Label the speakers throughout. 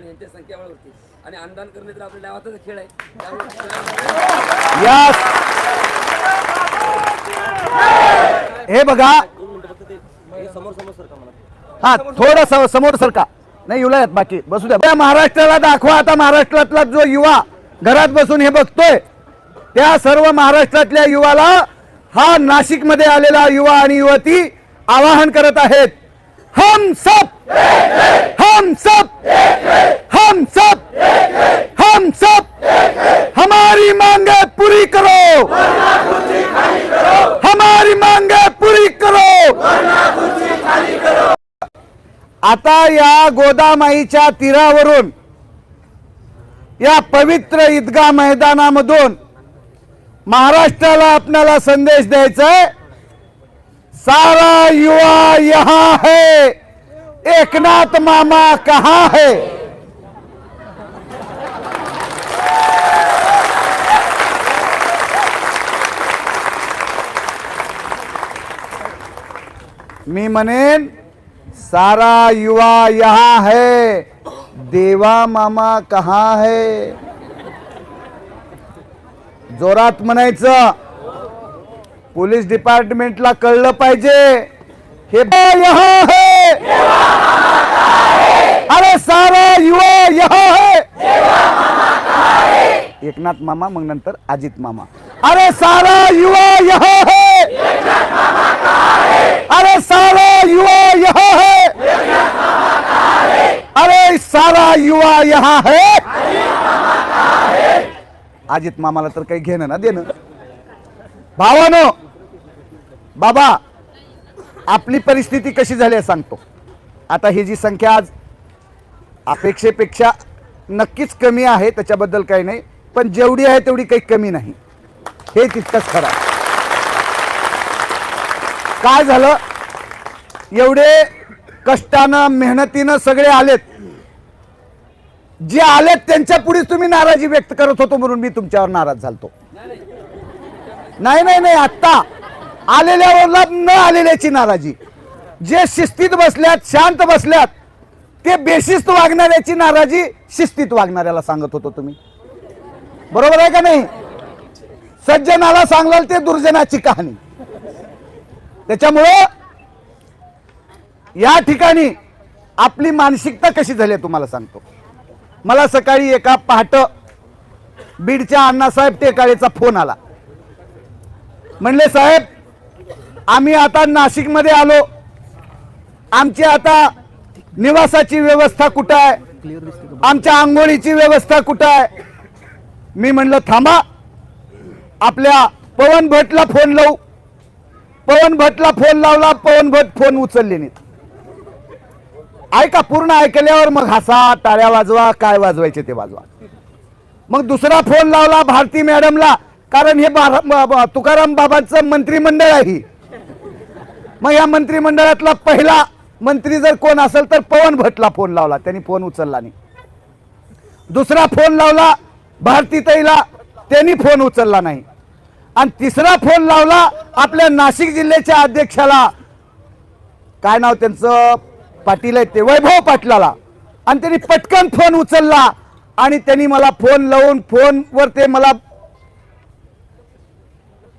Speaker 1: आणि यांच्या संख्याबळावरती आणि अनुदान करणे तर आपल्या गावातच खेळ आहे. त्यामुळे
Speaker 2: हे बघा. हा थोडं समोर सरका. नाही युला बाकी. बसू द्या. महाराष्ट्राला दाखवा. आता महाराष्ट्रातला जो युवा घरात बसून हे बघतोय त्या सर्व महाराष्ट्रातल्या युवाला हा नाशिकमध्ये आलेला युवा आणि युवती आवाहन करत आहेत. हम सब हम सब हम सब हम सब हमारी मांगे पूरी करो! हमारी मांगे पूरी करो! आता या गोदामाईच्या तीरावरून या पवित्र ईदगा मैदानामधून महाराष्ट्राला आपल्याला संदेश द्यायचा सारा युवा यहा है! एकनाथ मामा कहाँ है? मी म्हणेन सारा युवा यहाँ है देवा मामा कहाँ है? जोरात म्हणायचं पोलीस डिपार्टमेंटला कळलं पाहिजे हे है अरे सारा युवा यहाँ है एकनाथ मामा मग नंतर अजित मामा. अरे सारा युवा यह है! अरे सारा युवा यह है! अरे सारा युवा यहा है! अजित मामाला तर काही घेणं ना देणं. भावानो बाबा आपली परिस्थिती कशी झाली आहे सांगतो. आता ही जी संख्या आज अपेक्षेपेक्षा नक्कीच कमी आहे त्याच्याबद्दल काही नाही. पण जेवढी आहे तेवढी काही कमी नाही. हे तितकंच खरं काय झालं? एवढे कष्टानं मेहनतीनं सगळे आलेत. जे आलेत त्यांच्या पुढे तुम्ही नाराजी व्यक्त करत होतो म्हणून मी तुमच्यावर नाराज झालतो. नाही नाही नाही आत्ता. आलेल्यावरला न आलेल्याची नाराजी. जे शिस्तीत बसल्यात शांत बसल्यात ते बेशिस्त वागणाऱ्याची नाराजी शिस्तीत वागणाऱ्याला सांगत होतो तुम्ही. बरोबर आहे का नाही? सज्जनाला सांगलाल ते दुर्जनाची कहाणी. त्याच्यामुळं या ठिकाणी आपली मानसिकता कशी झाली आहे तुम्हाला सांगतो. मला सकाळी एका पहाट बीडच्या अण्णासाहेब टेकाळेचा फोन आला. म्हणले साहेब आम्ही आता नाशिकमध्ये आलो. आमची आता निवासाची व्यवस्था कुठं आहे? आमच्या आंघोळीची व्यवस्था कुठं आहे? मी म्हणलं थांबा आपल्या पवन भटला फोन लावू. पवन भटला फोन लावला पवन भट फोन उचलले नाहीत. ऐका पूर्ण ऐकल्यावर मग हसा टाळ्या वाजवा काय वाजवायचे ते वाजवा. मग दुसरा फोन लावला भारती मॅडमला कारण हे तुकाराम बाबांचं मंत्रिमंडळ आहे मग या मंत्रिमंडळातला पहिला मंत्री जर कोण असेल तर पवन भटला फोन लावला त्यांनी फोन उचलला नाही. दुसरा फोन लावला भारतीताईला त्यांनी फोन उचलला नाही. आणि तिसरा फोन लावला आपल्या नाशिक जिल्ह्याच्या अध्यक्षाला. काय नाव त्यांचं? पाटील आहे ते वैभव पाटलाला. आणि त्यांनी पटकन फोन उचलला आणि त्यांनी मला फोन लावून फोनवर ते मला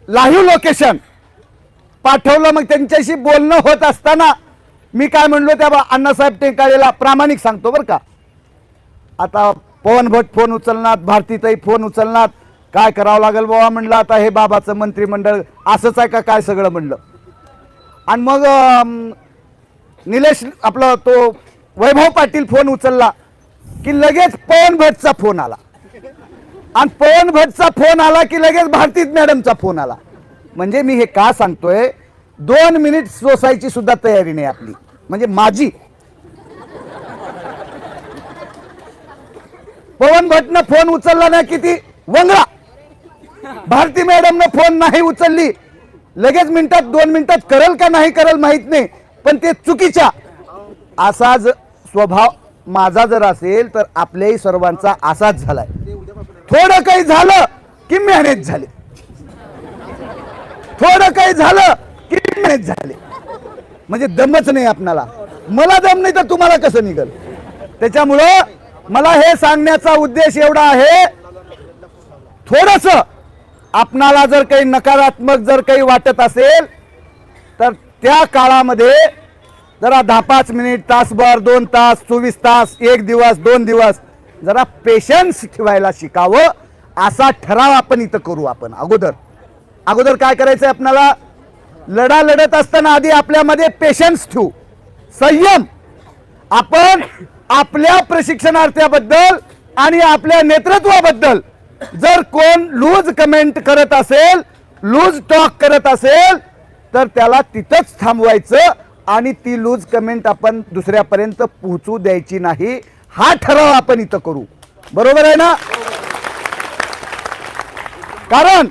Speaker 2: लाईव्ह लोकेशन पाठवलं. मग त्यांच्याशी बोलणं होत असताना मी काय म्हणलो त्या बा- अण्णासाहेब टेकाळेला प्रामाणिक सांगतो बरं का. आता पवन भट फोन उचलणार भारतीताई फोन उचलणार. काय करावं लागेल बाबा म्हणलं आता हे बाबाचं मंत्रिमंडळ असंच आहे का काय सगळं म्हणलं? आणि मग निलेश आपला तो वैभव पाटील फोन उचलला की लगेच पवन भटचा फोन आला. आणि पवन भटचा फोन आला की लगेच भारतीत मॅडमचा फोन आला. म्हणजे मी हे का सांगतोय दोन मिनिट सोसायची सुद्धा तयारी नाही आपली. म्हणजे माझी पवन भटनं फोन उचलला ना किती? वंगळा. भारती मॅडमनं फोन नाही उचलली. लगेच मिनिटात दोन मिनिटात करल का नाही करल माहीत नाही पण ते चुकीच्या. असा ज स्वभाव माझा जर असेल तर आपल्याही सर्वांचा असाच झालाय. थोडं काही झालं की मॅनेज झाले. थोडं काही झालं की मॅनेज झाले. म्हणजे दमच नाही आपणाला. मला दम नाही तर तुम्हाला कसं निघल? त्याच्यामुळं मला हे सांगण्याचा उद्देश एवढा आहे थोडस आपणाला जर काही नकारात्मक जर काही वाटत असेल तर त्या काळामध्ये जरा दहा पाच मिनिट तासभर दोन तास चोवीस तास एक दिवस दोन दिवस जरा पेशन्स ठेवायला शिकावं असा ठराव आपण इथं करू आपण. अगोदर अगोदर काय करायचं आहे आपणाला? लढा लढत असताना आधी आपल्यामध्ये पेशन्स ठेवू. संयम. आपण आपल्या प्रशिक्षणार्थ्याबद्दल आणि आपल्या नेतृत्वाबद्दल. जर कोण लूज कमेंट करत असेल लूज टॉक करत असेल तर त्याला तिथंच थांबवायचं आणि ती लूज कमेंट आपण दुसऱ्यापर्यंत पोहोचू द्यायची नाही. हा ठराव आपण इथं करू. बरोबर आहे ना? कारण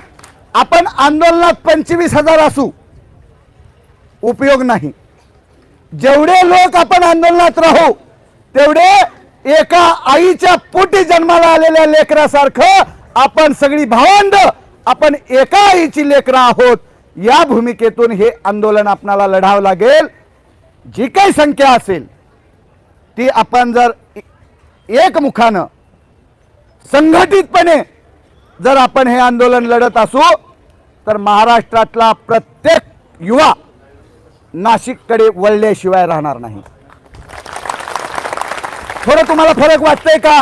Speaker 2: आपण आंदोलनात पंचवीस हजार असू उपयोग नाही. जेवढे लोक आपण आंदोलनात राहू तेवढे एका आईच्या पोटी जन्माला आलेल्या लेकरासारखं आपण सगळी भावंड आपण एका आईची लेकरं आहोत. या भूमिकेतून हे आंदोलन आपणाला लढावं लागेल. जी काही संख्या असेल ती आपण जर एकमुखानं संघटितपणे जर आपण हे आंदोलन लढत असू तर महाराष्ट्रातला प्रत्येक युवा नाशिककडे वळल्याशिवाय राहणार नाही. थोडं तुम्हाला फरक वाटतंय का?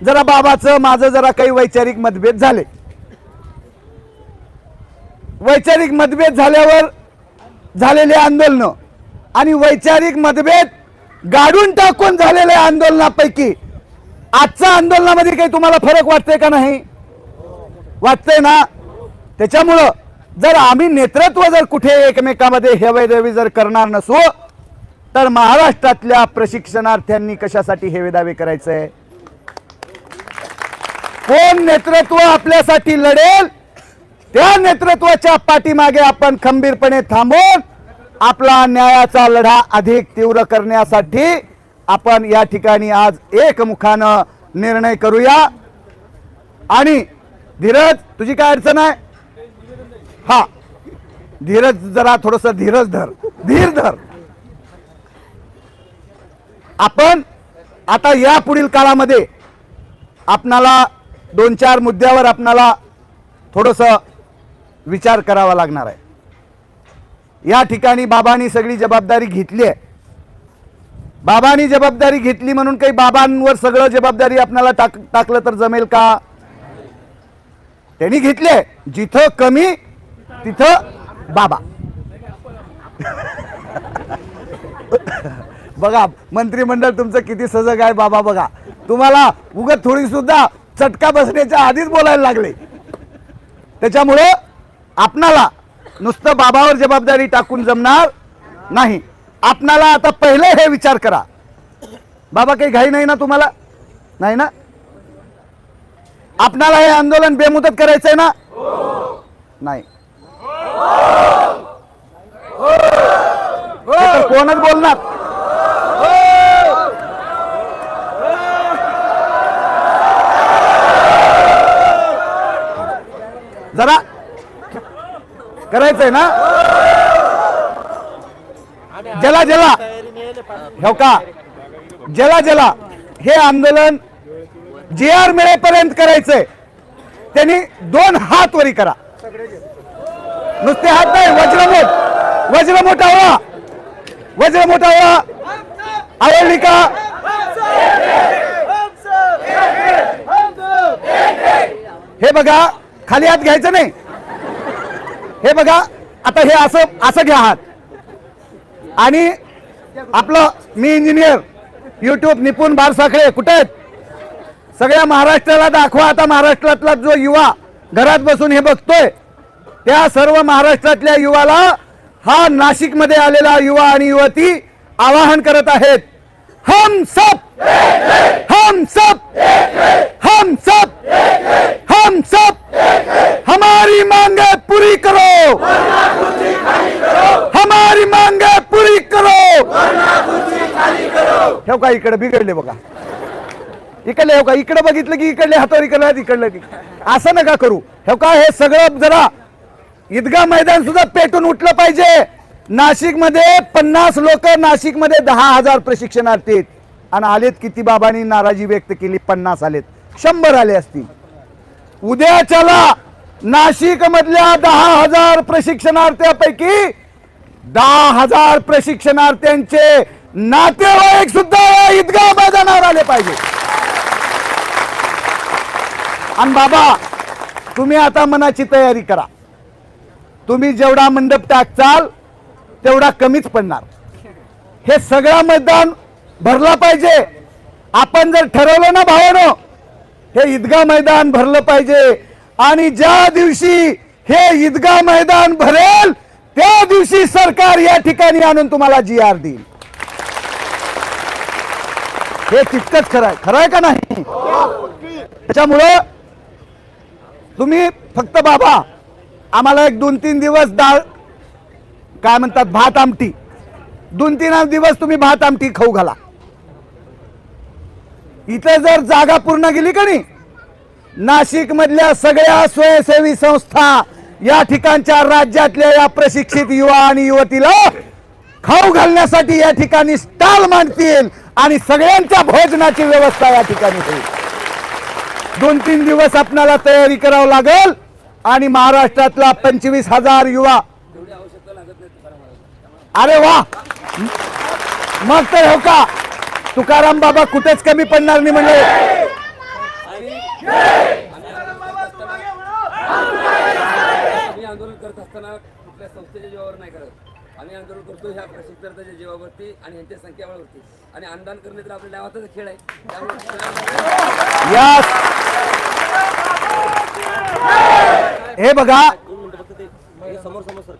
Speaker 2: जरा बाबाचं माझं जरा काही वैचारिक मतभेद झाले. वैचारिक मतभेद झाल्यावर झालेले आंदोलन आणि वैचारिक मतभेद गाडून टाकून झालेल्या आंदोलनापैकी आजच्या आंदोलनामध्ये काही तुम्हाला फरक वाटतंय का नाही? वाटतंय ना? त्याच्यामुळं जर आम्ही नेतृत्व जर कुठे एकमेकामध्ये हेवैदेवी जर करणार नसू तर महाराष्ट्रातल्या प्रशिक्षणार्थ्यांनी कशासाठी हेवेदावे करायचंय? कोण नेतृत्व आपल्यासाठी लढेल त्या नेतृत्वाच्या पाठीमागे आपण खंबीरपणे थांबून आपला न्यायाचा लढा अधिक तीव्र करण्यासाठी आपण या ठिकाणी आज एकमुखानं निर्णय करूया. आणि धीरज तुझी काय अडचण आहे? हा. धीरज जरा थोडस धीरज धर. धीर धर. आपण आता या पुढील काळामध्ये आपणाला दोन चार मुद्द्यावर आपणाला थोडंसं विचार करावा लागणार आहे. या ठिकाणी बाबांनी सगळी जबाबदारी घेतली आहे. बाबांनी जबाबदारी घेतली म्हणून काही बाबांवर सगळं जबाबदारी आपल्याला टाक टाकलं तर जमेल का? त्यांनी घेतले आहे. जिथं कमी तिथं बाबा. बघा मंत्रिमंडळ तुमचं किती सजग आहे बाबा बघा. तुम्हाला उगत थोडी सुद्धा चटका बसण्याच्या आधीच बोलायला लागले. त्याच्यामुळं आपणाला नुसतं बाबावर जबाबदारी टाकून जमणार नाही. आपणाला आता पहिले हे विचार करा. बाबा काही घाई नाही ना तुम्हाला? नाही ना? आपणाला हे आंदोलन बेमुदत करायचंय ना? नाही. कोणच बोलणार? हो! जरा करायचंय ना? जला जला! हो का? जला जला! हे आंदोलन जे आर मिळेपर्यंत करायचंय. त्यांनी दोन हात वरी करा. नुसते हात नाही वज्रमोठ वज्रमोठ आवळा वज्रमोठ आवळा आवडली का हे बघा खाली हात घ्यायचं नाही. हे बघा आता हे असं असं घ्या हात. आणि आपलं मी इंजिनियर युट्यूब निपुण बारसाखळे कुठे आहेत? सगळ्या महाराष्ट्राला दाखवा आता महाराष्ट्रातला जो युवा घरात बसून हे बघतोय त्या सर्व महाराष्ट्रातल्या युवाला हा नाशिकमध्ये आलेला युवा आणि युवती आवाहन करत आहेत. हम सब हम सब हम सब हम सब हमारी मांगे पूरी करो! हमारी मांगे पूरी करो! ठेव का इकडे बिघडले बघा. इकडले हो का? इकडे बघितलं की इकडले हातावर इकडलं इकडलं की. असं नका करू. ठेव का? हे सगळं जरा ईदगा मैदान सुद्धा पेटून उठलं पाहिजे. नाशिकमध्ये पन्नास लोक नाशिकमध्ये दहा हजार प्रशिक्षणार्थी आहेत. आणि आलेत किती बाबांनी नाराजी व्यक्त केली? पन्नास आलेत. शंभर आले असतील. उद्याच्याला नाशिक मधल्या दहा हजार प्रशिक्षणार्थ्यापैकी दहा हजार प्रशिक्षणार्थ्यांचे नातेवाईक सुद्धा या ईदगाह मैदानावर आले पाहिजे. आणि बाबा तुम्ही आता मनाची तयारी करा. तुम्ही जेवढा मंडप टाकचाल तेवढा कमीच पडणार. हे सगळं मैदान भरला पाहिजे. आपण जर ठरवलं ना भावानो हे ईदगा मैदान भरलं पाहिजे. आणि ज्या दिवशी हे ईदगा मैदान भरेल त्या दिवशी सरकार या ठिकाणी आणून तुम्हाला जी आर देईल. हे तितकंच खरं आहे. खरं आहे का नाही? त्याच्यामुळं तुम्ही फक्त बाबा आम्हाला एक दोन तीन दिवस डाळ काय म्हणतात भात आमटी. दोन तीन दिवस तुम्ही भात आमटी खाऊ घाला. इथे जर जागा पूर्ण गेली का नाही नाशिक मधल्या सगळ्या स्वयंसेवी संस्था या ठिकाणच्या राज्यातल्या या प्रशिक्षित युवा आणि युवतीला खाऊ घालण्यासाठी या ठिकाणी स्टॉल मांडतील आणि सगळ्यांच्या भोजनाची व्यवस्था या ठिकाणी होईल. दोन तीन दिवस आपणाला तयारी करावं लागेल आणि महाराष्ट्रातला पंचवीस हजार युवा
Speaker 1: तेवढी आवश्यकता लागत नाही तुकाराम महाराज
Speaker 2: अरे वा! मग तर हो का? तुकाराम बाबा कुठेच कमी पडणार नाही म्हणजे.
Speaker 1: आम्ही आंदोलन करत असताना कुठल्या संस्थेच्या जीवावर नाही करत. आम्ही आंदोलन करतो ह्या प्रशिक्षणार्थ्याच्या जीवावरती आणि यांच्या संख्याबळावरती आणि अंदान करणे तर आपल्या गावातच खेळ आहे. त्यामुळे
Speaker 2: हे बघा.
Speaker 1: समोर समोर